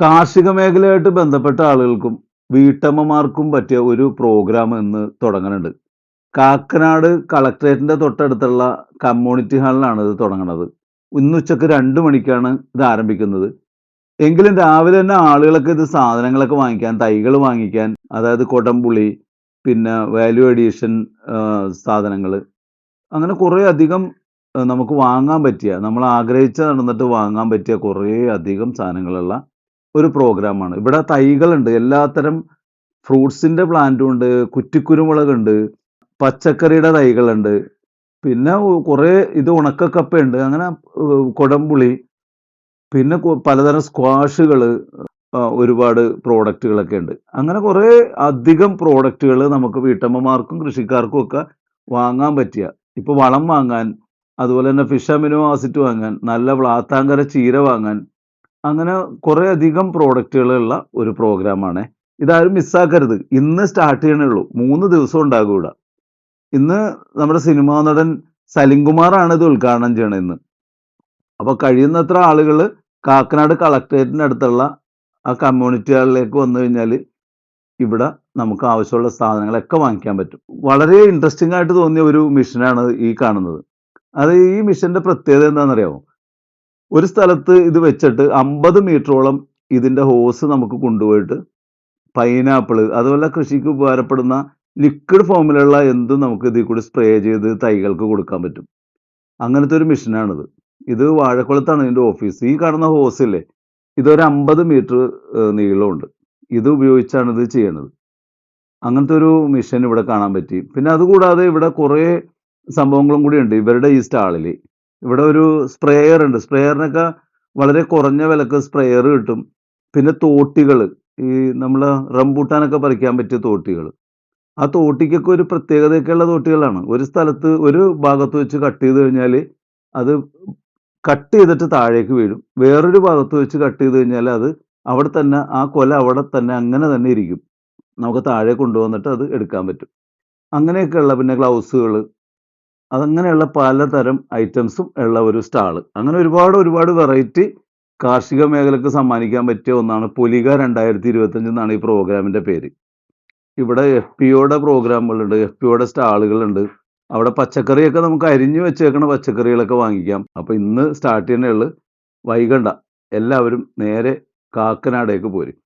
കാർഷിക മേഖലയായിട്ട് ബന്ധപ്പെട്ട ആളുകൾക്കും വീട്ടമ്മമാർക്കും പറ്റിയ ഒരു പ്രോഗ്രാം ഇന്ന് തുടങ്ങുന്നുണ്ട് കാക്കനാട് കളക്ടറേറ്റിന്റെ തൊട്ടടുത്തുള്ള കമ്മ്യൂണിറ്റി ഹാളിലാണ് ഇത് തുടങ്ങുന്നത് ഇന്ന് ഉച്ചയ്ക്ക് രണ്ട് മണിക്കാണ് ഇത് ആരംഭിക്കുന്നത്. എങ്കിലും രാവിലെ തന്നെ ആളുകളൊക്കെ ഇത് സാധനങ്ങളൊക്കെ വാങ്ങിക്കാൻ തൈകൾ വാങ്ങിക്കാൻ അതായത് കൊടംപുളി പിന്നെ വാല്യൂ അഡീഷൻ സാധനങ്ങൾ അങ്ങനെ കുറേ അധികം നമുക്ക് വാങ്ങാൻ പറ്റിയ നമ്മൾ ആഗ്രഹിച്ച നടന്നിട്ട് വാങ്ങാൻ പറ്റിയ കുറേ അധികം സാധനങ്ങളുള്ള ഒരു പ്രോഗ്രാമാണ് ഇവിടെ തൈകളുണ്ട്. എല്ലാത്തരം ഫ്രൂട്ട്സിന്റെ പ്ലാന്റും ഉണ്ട്. കുറ്റിക്കുരുമുളക് ഉണ്ട് പച്ചക്കറിയുടെ തൈകളുണ്ട്. പിന്നെ കുറേ ഇത് ഉണക്കക്കപ്പയുണ്ട് അങ്ങനെ കുടംപുളി. പിന്നെ പലതരം സ്ക്വാഷുകൾ ഒരുപാട് പ്രോഡക്റ്റുകളൊക്കെ ഉണ്ട്. അങ്ങനെ കുറേ അധികം പ്രോഡക്റ്റുകൾ നമുക്ക് വീട്ടമ്മമാർക്കും കൃഷിക്കാർക്കും ഒക്കെ വാങ്ങാൻ പറ്റിയ. ഇപ്പൊ വളം വാങ്ങാൻ അതുപോലെ തന്നെ ഫിഷ് അമിനോ ആസിഡ് വാങ്ങാൻ നല്ല വ്ളാത്താങ്കര ചീര വാങ്ങാൻ അങ്ങനെ കുറേ അധികം പ്രോഡക്റ്റുകളുള്ള ഒരു പ്രോഗ്രാമാണ് ഇതാരും മിസ്സാക്കരുത് ഇന്ന് സ്റ്റാർട്ട് ചെയ്യണേ ഉള്ളൂ. മൂന്ന് ദിവസം ഉണ്ടാകും ഇവിടെ. ഇന്ന് നമ്മുടെ സിനിമാ നടൻ സലിംകുമാറാണ് ഇത് ഉദ്ഘാടനം ചെയ്യണത് ഇന്ന്. അപ്പൊ കഴിയുന്നത്ര ആളുകൾ കാക്കനാട് കളക്ടറേറ്റിന്റെ അടുത്തുള്ള ആ കമ്മ്യൂണിറ്റികളിലേക്ക് വന്നു കഴിഞ്ഞാൽ ഇവിടെ നമുക്ക് ആവശ്യമുള്ള സാധനങ്ങളൊക്കെ വാങ്ങിക്കാൻ പറ്റും. വളരെ ഇൻട്രസ്റ്റിംഗ് ആയിട്ട് തോന്നിയ ഒരു മിഷനാണ് ഈ കാണുന്നത്. അത് ഈ മിഷന്റെ പ്രത്യേകത എന്താണെന്നറിയാമോ ഒരു സ്ഥലത്ത് ഇത് വെച്ചിട്ട് അമ്പത് മീറ്ററോളം ഇതിന്റെ ഹോസ് നമുക്ക് കൊണ്ടുപോയിട്ട് പൈനാപ്പിൾ അതുപോലെ കൃഷിക്ക് ഉപകാരപ്പെടുന്ന ലിക്വിഡ് ഫോമിലുള്ള എന്തും നമുക്ക് ഇതിൽ കൂടി സ്പ്രേ ചെയ്ത് തൈകൾക്ക് കൊടുക്കാൻ പറ്റും. അങ്ങനത്തെ ഒരു മിഷനാണിത്. ഇത് വാഴക്കുളത്താണ് ഇതിന്റെ ഓഫീസ്. ഈ കാണുന്ന ഹോസ് ഇല്ലേ ഇതൊരു അമ്പത് മീറ്റർ നീളമുണ്ട്. ഇത് ഉപയോഗിച്ചാണ് ഇത് ചെയ്യണത്. അങ്ങനത്തെ ഒരു മിഷൻ ഇവിടെ കാണാൻ പറ്റി. പിന്നെ അതുകൂടാതെ ഇവിടെ കുറേ സംഭവങ്ങളും കൂടി ഉണ്ട്. ഇവരുടെ ഈ സ്റ്റാളിൽ ഇവിടെ ഒരു സ്പ്രേയർ ഉണ്ട്. സ്പ്രേയറിനൊക്കെ വളരെ കുറഞ്ഞ വിലക്ക് സ്പ്രേയർ കിട്ടും. പിന്നെ തോട്ടികൾ ഈ നമ്മൾ റംബൂട്ടാനൊക്കെ പറിക്കാൻ പറ്റിയ തോട്ടികൾ. ആ തോട്ടിക്കൊക്കെ ഒരു പ്രത്യേകതയൊക്കെയുള്ള തോട്ടികളാണ്. ഒരു സ്ഥലത്ത് ഒരു ഭാഗത്ത് വെച്ച് കട്ട് ചെയ്ത് കഴിഞ്ഞാൽ അത് കട്ട് ചെയ്തിട്ട് താഴേക്ക് വീഴും. വേറൊരു ഭാഗത്ത് വെച്ച് കട്ട് ചെയ്ത് കഴിഞ്ഞാൽ അത് അവിടെ തന്നെ ആ കൊല അവിടെ തന്നെ അങ്ങനെ തന്നെ ഇരിക്കും. നമുക്ക് താഴെ കൊണ്ടുവന്നിട്ട് അത് എടുക്കാൻ പറ്റും. അങ്ങനെയൊക്കെയുള്ള പിന്നെ ഗ്ലൗസുകൾ അതങ്ങനെയുള്ള പലതരം ഐറ്റംസും ഉള്ള ഒരു സ്റ്റാൾ. അങ്ങനെ ഒരുപാട് ഒരുപാട് വെറൈറ്റി കാർഷിക മേഖലക്ക് സമ്മാനിക്കാൻ പറ്റിയ ഒന്നാണ് പൊലിക രണ്ടായിരത്തി ഇരുപത്തഞ്ച് എന്നാണ് ഈ പ്രോഗ്രാമിന്റെ പേര്. ഇവിടെ എഫ് പി ഒയുടെ പ്രോഗ്രാമുകളുണ്ട് എഫ് പി ഒയുടെ സ്റ്റാളുകളുണ്ട്. അവിടെ പച്ചക്കറിയൊക്കെ നമുക്ക് അരിഞ്ഞു വെച്ചേക്കണ പച്ചക്കറികളൊക്കെ വാങ്ങിക്കാം. അപ്പോൾ ഇന്ന് സ്റ്റാർട്ട് ചെയ്യണേ ഉള്ളു. വൈകണ്ട. എല്ലാവരും നേരെ കാക്കനാടേക്ക് പോരും.